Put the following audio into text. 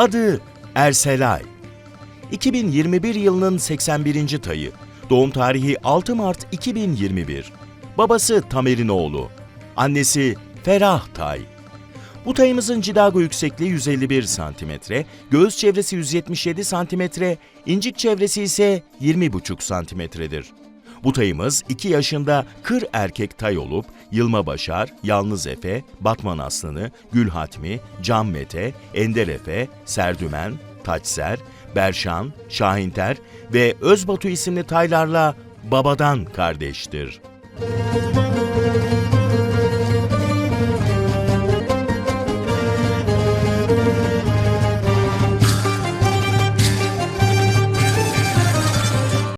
Adı Erselay. 2021 yılının 81. tayı. Doğum tarihi 6 Mart 2021. Babası Tamer'in oğlu. Annesi Ferah Tay. Bu tayımızın cidago yüksekliği 151 cm, göğüs çevresi 177 cm, incik çevresi ise 20,5 cm'dir. Bu tayımız 2 yaşında kır erkek tay olup Yılma Başar, Yalnız Efe, Batman Aslanı, Gül Hatmi, Can Mete, Ender Efe, Serdümen, Taçser, Berşan, Şahinter ve Özbatu isimli taylarla babadan kardeştir.